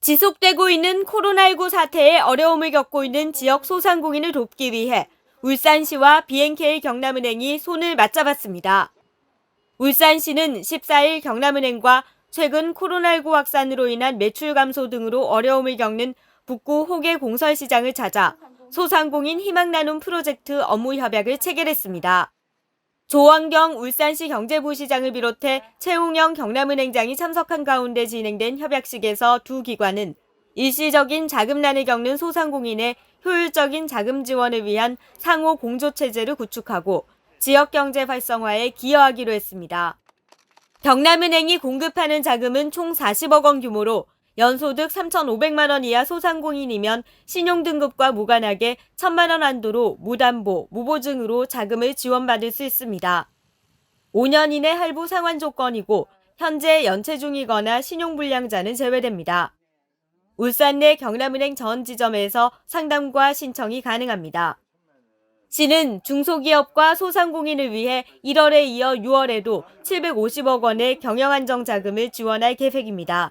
지속되고 있는 코로나19 사태에 어려움을 겪고 있는 지역 소상공인을 돕기 위해 울산시와 BNK 경남은행이 손을 맞잡았습니다. 울산시는 14일 경남은행과 최근 코로나19 확산으로 인한 매출 감소 등으로 어려움을 겪는 북구 호계 공설시장을 찾아 소상공인 희망 나눔 프로젝트 업무 협약을 체결했습니다. 조원경 울산시 경제부시장을 비롯해 최웅영 경남은행장이 참석한 가운데 진행된 협약식에서 두 기관은 일시적인 자금난을 겪는 소상공인의 효율적인 자금 지원을 위한 상호 공조 체제를 구축하고 지역 경제 활성화에 기여하기로 했습니다. 경남은행이 공급하는 자금은 총 40억 원 규모로 연소득 3,500만 원 이하 소상공인이면 신용등급과 무관하게 1천만 원 한도로 무담보, 무보증으로 자금을 지원받을 수 있습니다. 5년 이내 할부 상환 조건이고 현재 연체 중이거나 신용불량자는 제외됩니다. 울산 내 경남은행 전 지점에서 상담과 신청이 가능합니다. 시는 중소기업과 소상공인을 위해 1월에 이어 6월에도 750억 원의 경영안정 자금을 지원할 계획입니다.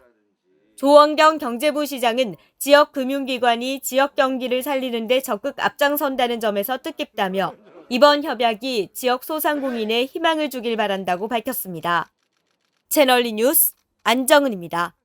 조원경 경제부 시장은 지역 금융기관이 지역 경기를 살리는 데 적극 앞장선다는 점에서 뜻깊다며 이번 협약이 지역 소상공인에 희망을 주길 바란다고 밝혔습니다. 채널리 뉴스 안정은입니다.